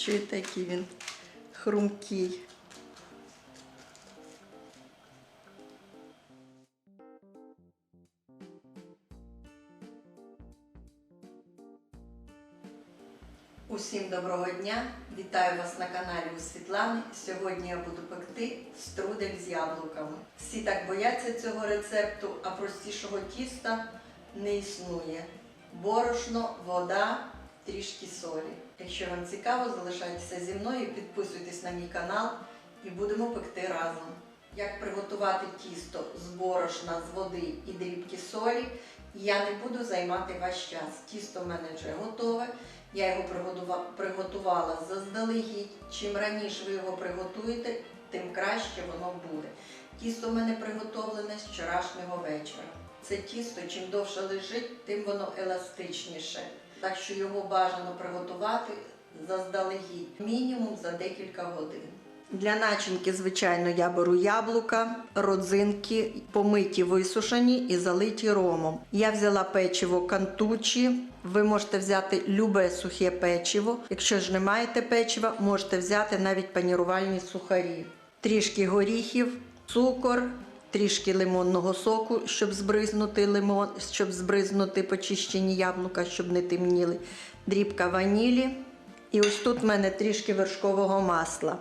Чуєте, який він хрумкий. Усім доброго дня! Вітаю вас на каналі у Світлани. Сьогодні я буду пекти струдель з яблуками. Всі так бояться цього рецепту, а простішого тіста не існує. Борошно, вода, трішки солі. Якщо вам цікаво, залишайтеся зі мною, підписуйтесь на мій канал і будемо пекти разом. Як приготувати тісто з борошна, з води і дрібки солі, я не буду займати ваш час. Тісто в мене вже готове. Я його приготувала заздалегідь. Чим раніше ви його приготуєте, тим краще воно буде. Тісто в мене приготовлене з вчорашнього вечора. Це тісто, чим довше лежить, тим воно еластичніше. Так що його бажано приготувати заздалегідь, мінімум за декілька годин. Для начинки, звичайно, я беру яблука, родзинки, помиті, висушені і залиті ромом. Я взяла печиво кантучі. Ви можете взяти любе сухе печиво. Якщо ж не маєте печива, можете взяти навіть панірувальні сухарі. Трішки горіхів, цукор, трішки лимонного соку, щоб збризнути лимон, щоб збризнути почищені яблука, щоб не темніли. Дрібка ванілі. І ось тут в мене трішки вершкового масла.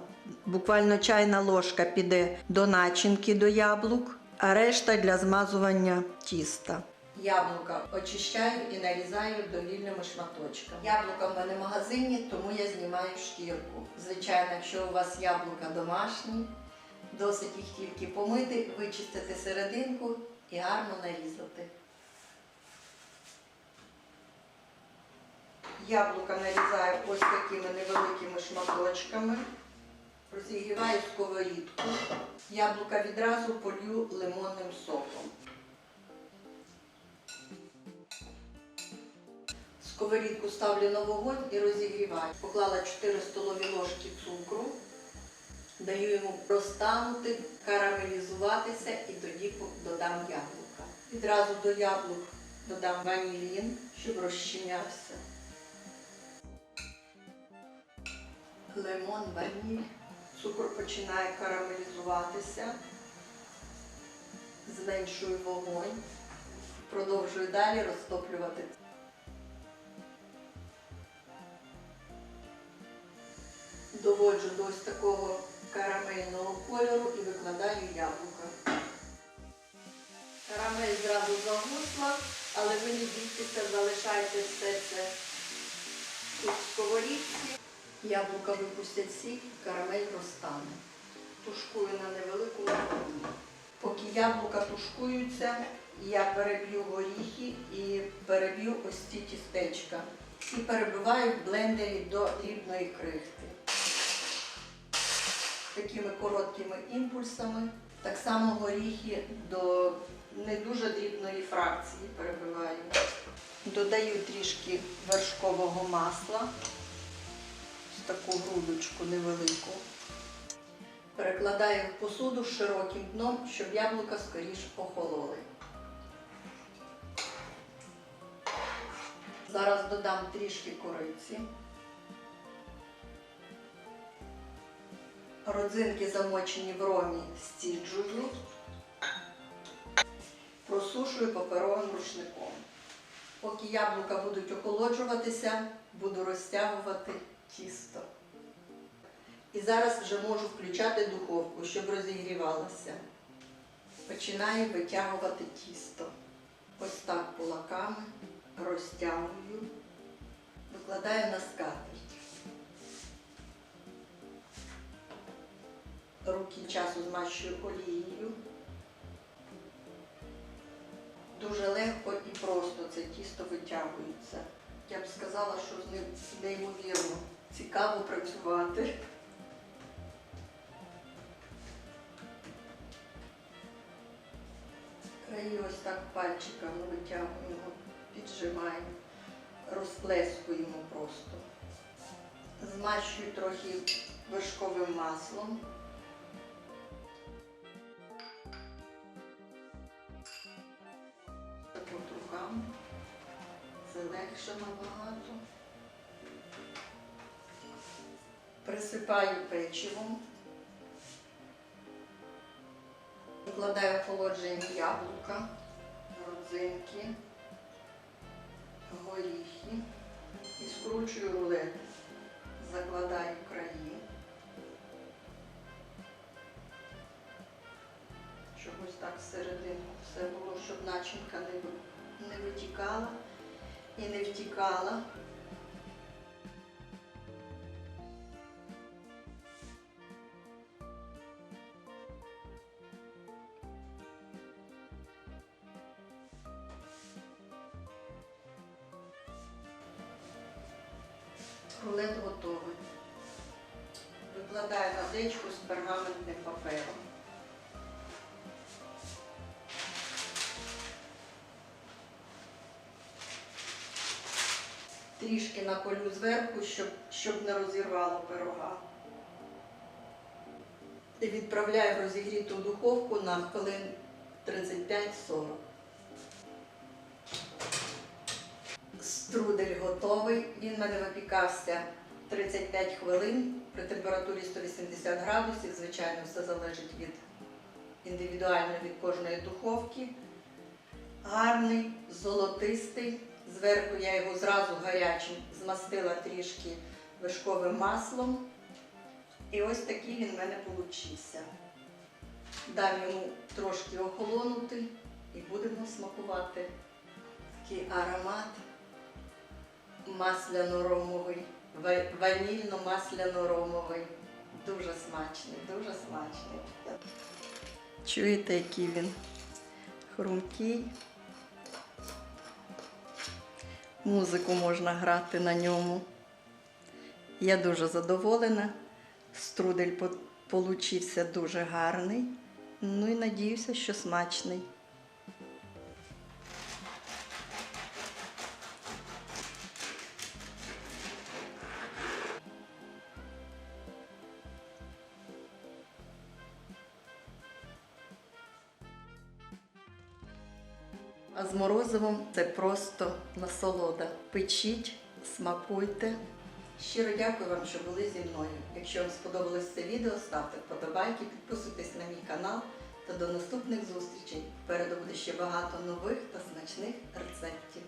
Буквально чайна ложка піде до начинки до яблук, а решта для змазування тіста. Яблука очищаю і нарізаю довільними шматочками. Яблука в мене в магазині, тому я знімаю шкірку. Звичайно, якщо у вас яблука домашні, досить їх тільки помити, вичистити серединку і гарно нарізати. Яблука нарізаю ось такими невеликими шматочками. Розігріваю сковорідку. Яблука відразу полью лимонним соком. Сковорідку ставлю на вогонь і розігріваю. Поклала 4 столові ложки цукру, даю йому розтанути, карамелізуватися і тоді додам яблука. Відразу до яблук додам ванілін, щоб розчинявся. Лимон, ваніль. Цукор починає карамелізуватися. Зменшую вогонь. Продовжую далі розтоплювати. Доводжу до ось такого карамельного кольору і викладаю яблука. Карамель зразу загусла, але ви не бійтеся, залишайте все це тут в сковорідці. Яблука випустять сік, карамель розтане. Тушкую на невеликому вогні. Поки яблука тушкуються, я переб'ю горіхи і переб'ю ось ці тістечка. І перебиваю в блендері до дрібної крихти. Такими короткими імпульсами. Так само горіхи до не дуже дрібної фракції перебиваю. Додаю трішки вершкового масла таку грудочку невелику. Перекладаю в посуду широким дном, щоб яблука скоріш охололи. Зараз додам трішки кориці. Родзинки замочені в ромі стіджую, просушую паперовим рушником. Поки яблука будуть охолоджуватися, буду розтягувати тісто. І зараз вже можу включати духовку, щоб розігрівалося. Починаю витягувати тісто. Ось так кулаками розтягую, викладаю на скатерть. Руки часу змащую олією. Дуже легко і просто це тісто витягується. Я б сказала, що з ним неймовірно цікаво працювати. Краї ось так пальчиками витягуємо, піджимаємо, розплескуємо просто. Змащую трохи вершковим маслом. От руками. Це легше набагато. Пересипаю печивом. Викладаю охолоджені яблука, родзинки, горіхи і скручую рулет. Закладаю краї. Ось так всередину все було, щоб начинка не, витікала і не втікала. Рулет готовий. Викладаю на дечку з пергаментним папером. Трішки наколю зверху, щоб, щоб не розірвало пирога. І відправляю в розігріту духовку на хвилин 35-40. Струдель готовий. Він в мене випікався 35 хвилин при температурі 180 градусів. Звичайно, все залежить від індивідуально від кожної духовки. Гарний, золотистий. Зверху я його зразу гарячим змастила трішки вишковим маслом. І ось такий він в мене получився. Дам йому трошки охолонути і будемо смакувати. Такий аромат масляно-ромовий, ванільно-масляно-ромовий. Дуже смачний, дуже смачний. Чуєте, який він хрумкий. Музику можна грати на ньому. Я дуже задоволена. Струдель получився дуже гарний. Ну і надіюся, що смачний. А з морозивом це просто насолода. Печіть, смакуйте. Щиро дякую вам, що були зі мною. Якщо вам сподобалось це відео, ставте вподобайки, підписуйтесь на мій канал та до наступних зустрічей. Впереду буде ще багато нових та смачних рецептів.